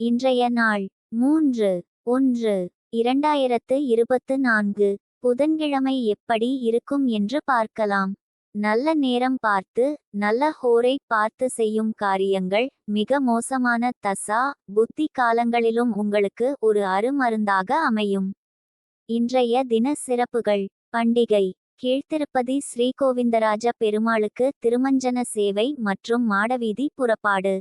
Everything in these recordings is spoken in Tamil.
இன்றைய நாள் மூன்று ஒன்று இரண்டாயிரத்து இருபத்து நான்கு. புதன்கிழமை எப்படி இருக்கும் என்று பார்க்கலாம். நல்ல நேரம் பார்த்து நல்ல ஹோரை பார்த்து செய்யும் காரியங்கள் மிக மோசமான தசா புத்தி காலங்களிலும் உங்களுக்கு ஒரு அருமருந்தாக அமையும். இன்றைய தின சிறப்புகள் பண்டிகை கீழ்த்திருப்பதி ஸ்ரீகோவிந்தராஜ பெருமாளுக்கு திருமஞ்சன சேவை மற்றும் மாடவீதி புறப்பாடு.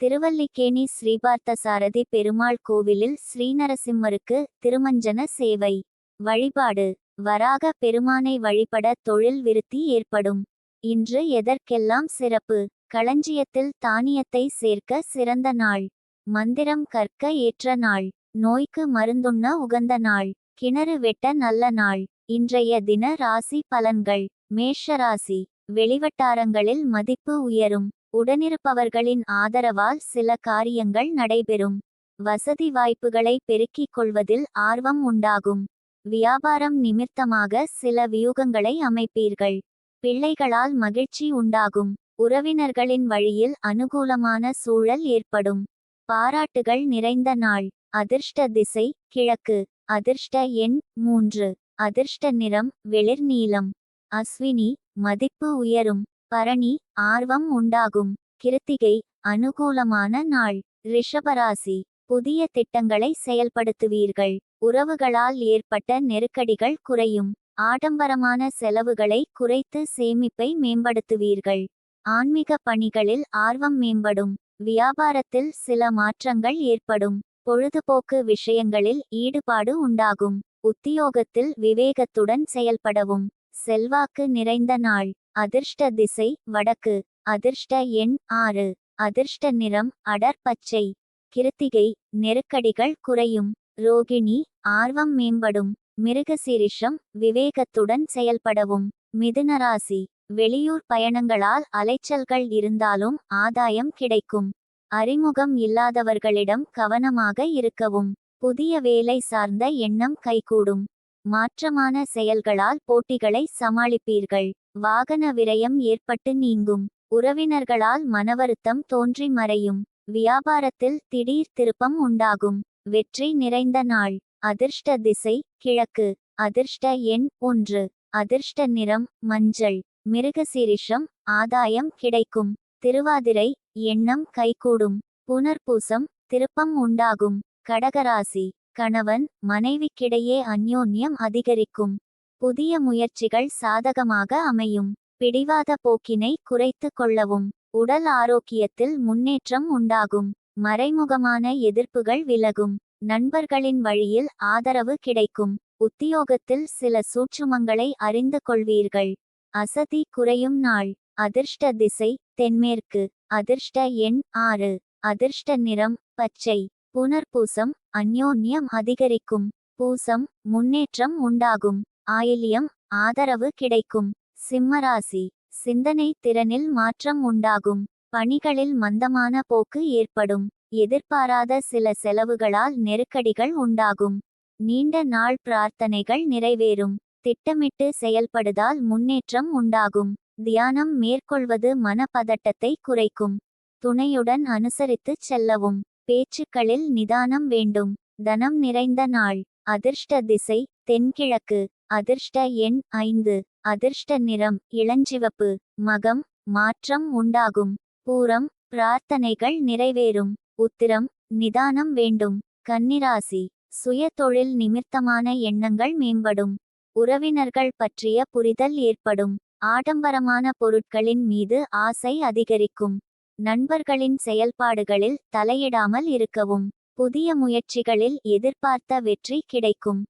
திருவல்லிக்கேணி ஸ்ரீபார்த்தசாரதி பெருமாள் கோவிலில் ஸ்ரீநரசிம்மருக்கு திருமஞ்சன சேவை. வழிபாடு. வராக பெருமானை வழிபட தொழில் விருத்தி ஏற்படும். இன்று எதற்கெல்லாம் சிறப்பு? களஞ்சியத்தில் தானியத்தை சேர்க்க சிறந்த நாள். மந்திரம் கற்க ஏற்ற நாள். நோய்க்கு மருந்துண்ண உகந்த நாள். கிணறு வெட்ட நல்ல நாள். இன்றைய தின ராசி பலன்கள். மேஷ ராசி. வெளிவட்டாரங்களில் மதிப்பு உயரும். உடனிருப்பவர்களின் ஆதரவால் சில காரியங்கள் நடைபெறும். வசதி வாய்ப்புகளை பெருக்கிக் கொள்வதில் ஆர்வம் உண்டாகும். வியாபாரம் நிமித்தமாக சில வியூகங்களை அமைப்பீர்கள். பிள்ளைகளால் மகிழ்ச்சி உண்டாகும். உறவினர்களின் வழியில் அனுகூலமான சூழல் ஏற்படும். பாராட்டுகள் நிறைந்த நாள். அதிர்ஷ்ட திசை கிழக்கு. அதிர்ஷ்ட எண் மூன்று. அதிர்ஷ்ட நிறம் வெளிர் நீலம் அஸ்வினி மதிப்பு உயரும். பரணி ஆர்வம் உண்டாகும். கிருத்திகை அனுகூலமான நாள். ரிஷபராசி புதிய திட்டங்களை செயல்படுத்துவீர்கள். உறவுகளால் ஏற்பட்ட நெருக்கடிகள் குறையும். ஆடம்பரமான செலவுகளை குறைத்து சேமிப்பை மேம்படுத்துவீர்கள். ஆன்மீக பணிகளில் ஆர்வம் மேம்படும். வியாபாரத்தில் சில மாற்றங்கள் ஏற்படும். பொழுதுபோக்கு விஷயங்களில் ஈடுபாடு உண்டாகும். உத்தியோகத்தில் விவேகத்துடன் செயல்படவும். செல்வாக்கு நிறைந்த நாள். அதிர்ஷ்ட திசை வடக்கு. அதிர்ஷ்ட எண் ஆறு. அதிர்ஷ்ட நிறம் அடர் பச்சை. கிருத்திகை நெருக்கடிகள் குறையும். ரோகிணி ஆர்வம் மேம்படும். மிருகசீரிஷம் விவேகத்துடன் செயல்படவும். மிதுனராசி வெளியூர் பயணங்களால் அலைச்சல்கள் இருந்தாலும் ஆதாயம் கிடைக்கும். அறிமுகம் இல்லாதவர்களிடம் கவனமாக இருக்கவும். புதிய வேலை சார்ந்த எண்ணம் கைகூடும். மாற்றமான செயல்களால் போட்டிகளை சமாளிப்பீர்கள். வாகன விரயம் ஏற்பட்டு நீங்கும். உறவினர்களால் மனவருத்தம் தோன்றி மறையும். வியாபாரத்தில் திடீர் திருப்பம் உண்டாகும். வெற்றி நிறைந்த நாள். அதிர்ஷ்ட திசை கிழக்கு. அதிர்ஷ்ட எண் ஒன்று. அதிர்ஷ்ட நிறம் மஞ்சள். மிருகசீரிஷம் ஆதாயம் கிடைக்கும். திருவாதிரை எண்ணம் கைகூடும். புனர்பூசம் திருப்பம் உண்டாகும். கடகராசி. கணவன் மனைவிக்கிடையே அந்யோன்யம் அதிகரிக்கும். புதிய முயற்சிகள் சாதகமாக அமையும். பிடிவாத போக்கினை குறைத்து கொள்ளவும். உடல் ஆரோக்கியத்தில் முன்னேற்றம் உண்டாகும். மறைமுகமான எதிர்ப்புகள் விலகும். நண்பர்களின் வழியில் ஆதரவு கிடைக்கும். உத்தியோகத்தில் சில சூட்சுமங்களை அறிந்து கொள்வீர்கள். அசதி குறையும் நாள். அதிர்ஷ்ட திசை தென்மேற்கு. அதிர்ஷ்ட எண் ஆறு. அதிர்ஷ்ட நிறம் பச்சை. புனர்பூசம் அந்யோன்யம் அதிகரிக்கும். பூசம் முன்னேற்றம் உண்டாகும். ஆயில்யம் ஆதரவு கிடைக்கும். சிம்மராசி சிந்தனை திறனில் மாற்றம் உண்டாகும். பணிகளில் மந்தமான போக்கு ஏற்படும். எதிர்பாராத சில செலவுகளால் நெருக்கடிகள் உண்டாகும். நீண்ட நாள் பிரார்த்தனைகள் நிறைவேறும். திட்டமிட்டு செயல்படுதால் முன்னேற்றம் உண்டாகும். தியானம் மேற்கொள்வது மனப்பதட்டத்தை குறைக்கும். துணையுடன் அனுசரித்துச் செல்லவும். பேச்சுக்களில் நிதானம் வேண்டும். தனம் நிறைந்த நாள். அதிர்ஷ்ட திசை. தென்கிழக்கு. அதிர்ஷ்ட எண் ஐந்து. அதிர்ஷ்ட நிறம். இளஞ்சிவப்பு. மகம். மாற்றம் உண்டாகும். பூரம். பிரார்த்தனைகள் நிறைவேறும். உத்திரம். நிதானம் வேண்டும். கன்னிராசி. சுய தொழில் நிமித்தமான எண்ணங்கள் மேம்படும். உறவினர்கள் பற்றிய புரிதல் ஏற்படும். ஆடம்பரமான பொருட்களின் மீது ஆசை அதிகரிக்கும். நண்பர்களின் செயல்பாடுகளில் தலையிடாமல் இருக்கவும். புதிய முயற்சிகளில் எதிர்பார்த்த வெற்றி கிடைக்கும்.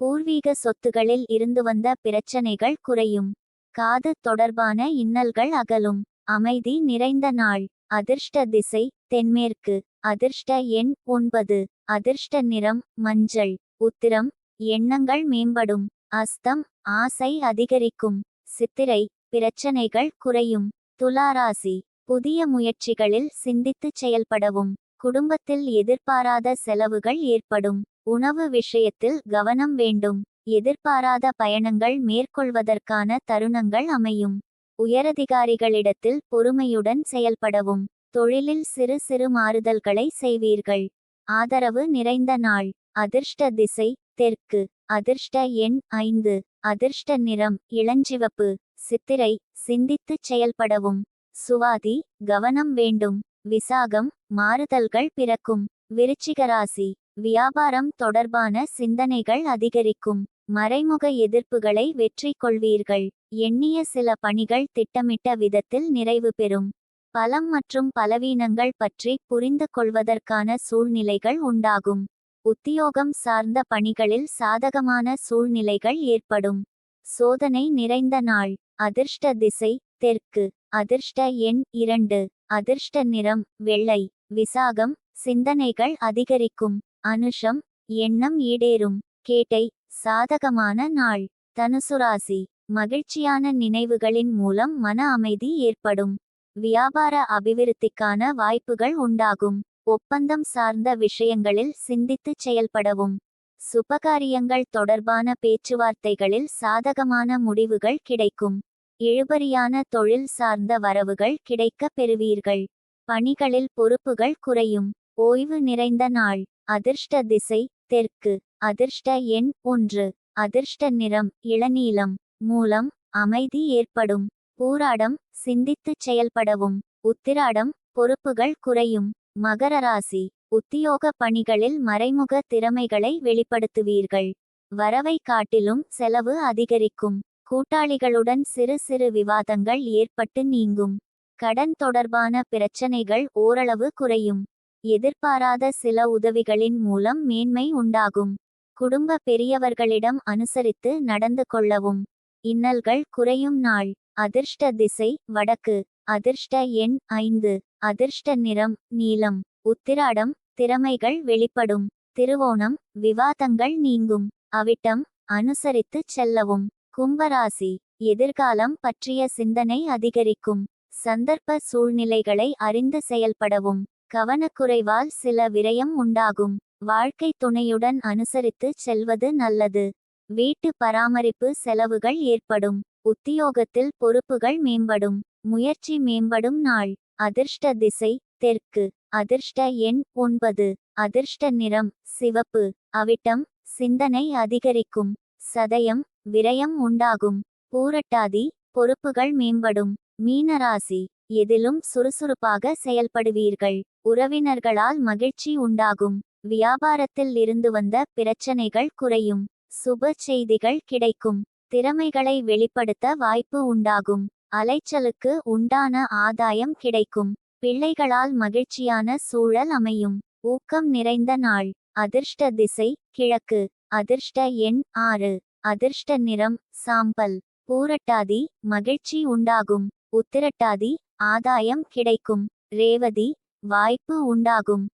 பூர்வீக சொத்துகளில் இருந்து வந்த பிரச்சனைகள் குறையும். காது தொடர்பான இன்னல்கள் அகலும். அமைதி நிறைந்த நாள். அதிர்ஷ்ட திசை தென்மேற்கு. அதிர்ஷ்ட எண் ஒன்பது. அதிர்ஷ்ட நிறம் மஞ்சள். உத்திரம் எண்ணங்கள் மேம்படும். அஸ்தம் ஆசை அதிகரிக்கும். சித்திரை பிரச்சனைகள் குறையும். துளாராசி புதிய முயற்சிகளில் சிந்தித்துச் செயல்படவும். குடும்பத்தில் எதிர்பாராத செலவுகள் ஏற்படும். உணவு விஷயத்தில் கவனம் வேண்டும். எதிர்பாராத பயணங்கள் மேற்கொள்வதற்கான தருணங்கள் அமையும். உயரதிகாரிகளிடத்தில் பொறுமையுடன் செயல்படவும். தொழிலில் சிறு சிறு மாறுதல்களை செய்வீர்கள். ஆதரவு நிறைந்த நாள். அதிர்ஷ்ட திசை தெற்கு. அதிர்ஷ்ட எண் ஐந்து. அதிர்ஷ்ட நிறம் இளஞ்சிவப்பு. சித்திரை சிந்தித்துச் செயல்படவும். சுவாதி கவனம் வேண்டும். விசாகம் மாறுதல்கள் பிறக்கும். விருச்சிகராசி வியாபாரம் தொடர்பான சிந்தனைகள் அதிகரிக்கும். மறைமுக எதிர்ப்புகளை வெற்றி கொள்வீர்கள். எண்ணிய சில பணிகள் திட்டமிட்ட விதத்தில் நிறைவு பெறும். பலம் மற்றும் பலவீனங்கள் பற்றி புரிந்து கொள்வதற்கான சூழ்நிலைகள் உண்டாகும். உத்தியோகம் சார்ந்த பணிகளில் சாதகமான சூழ்நிலைகள் ஏற்படும். சோதனை நிறைந்த நாள். அதிர்ஷ்ட திசை தெற்கு அதிர்ஷ்ட எண் இரண்டு அதிர்ஷ்ட நிறம் வெள்ளை விசாகம் சிந்தனைகள் அதிகரிக்கும் அனுஷம் எண்ணம் ஈடேறும் கேட்டை சாதகமான நாள் தனுசுராசி மகிழ்ச்சியான நினைவுகளின் மூலம் மன அமைதி ஏற்படும் வியாபார அபிவிருத்திக்கான வாய்ப்புகள் உண்டாகும் ஒப்பந்தம் சார்ந்த விஷயங்களில் சிந்தித்துச் செயல்படவும் சுபகாரியங்கள் தொடர்பான பேச்சுவார்த்தைகளில் சாதகமான முடிவுகள் கிடைக்கும். இழுபறியான தொழில் சார்ந்த வரவுகள் கிடைக்கப் பெறுவீர்கள். பணிகளில் பொறுப்புகள் குறையும். ஓய்வு நிறைந்த நாள். அதிர்ஷ்ட திசை. தெற்கு. அதிர்ஷ்ட எண் ஒன்று. அதிர்ஷ்ட நிறம். இளநீலம். மூலம் அமைதி ஏற்படும். பூராடம் சிந்தித்துச் செயல்படவும். உத்திராடம் பொறுப்புகள் குறையும். மகர ராசி. உத்தியோக பணிகளில் மறைமுக திறமைகளை வெளிப்படுத்துவீர்கள். வரவை காட்டிலும் செலவு அதிகரிக்கும். கூட்டாளிகளுடன் சிறு சிறு விவாதங்கள் ஏற்பட்டு நீங்கும். கடன் தொடர்பான பிரச்சனைகள் ஓரளவு குறையும். எதிர்பாராத சில உதவிகளின் மூலம் மேன்மை உண்டாகும். குடும்ப பெரியவர்களிடம் அனுசரித்து நடந்து கொள்ளவும். இன்னல்கள் குறையும் நாள். அதிர்ஷ்ட திசை வடக்கு. அதிர்ஷ்ட எண் ஐந்து. அதிர்ஷ்ட நிறம் நீலம் உத்திராடம் திறமைகள் வெளிப்படும். திருவோணம் விவாதங்கள் நீங்கும். அவிட்டம் அனுசரித்துச் செல்லவும். கும்பராசி எதிர்காலம் பற்றிய சிந்தனை அதிகரிக்கும். சந்தர்ப்ப சூழ்நிலைகளை அறிந்து செயல்படவும். கவனக்குறைவால் சில விரயம் உண்டாகும். வாழ்க்கை துணையுடன் அனுசரித்து செல்வது நல்லது. வீட்டு பராமரிப்பு செலவுகள் ஏற்படும். உத்தியோகத்தில் பொறுப்புகள் மேம்படும். முயற்சி மேம்படும் நாள். அதிர்ஷ்ட திசை தெற்கு. அதிர்ஷ்ட எண் ஒன்பது. அதிர்ஷ்ட நிறம் சிவப்பு. அவிட்டம் சிந்தனை அதிகரிக்கும். சதயம் விரயம் உண்டாகும். பூரட்டாதி பொறுப்புகள் மேம்படும். மீனராசி எதிலும் சுறுசுறுப்பாக செயல்படுவீர்கள். உறவினர்களால் மகிழ்ச்சி உண்டாகும். வியாபாரத்தில் இருந்து வந்த பிரச்சனைகள் குறையும். சுப செய்திகள் கிடைக்கும். திறமைகளை வெளிப்படுத்த வாய்ப்பு உண்டாகும். அலைச்சலுக்கு உண்டான ஆதாயம் கிடைக்கும். பிள்ளைகளால் மகிழ்ச்சியான சூழல் அமையும். ஊக்கம் நிறைந்த நாள். அதிர்ஷ்ட திசை கிழக்கு. அதிர்ஷ்ட எண் ஆறு. அதிர்ஷ்ட நிறம் சாம்பல். பூரட்டாதி மகிழ்ச்சி உண்டாகும். உத்திரட்டாதி ஆதாயம் கிடைக்கும். ரேவதி வாய்ப்பு உண்டாகும்.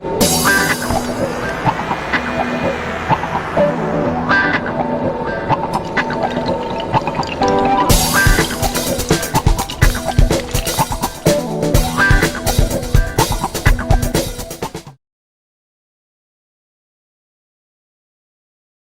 Thank you.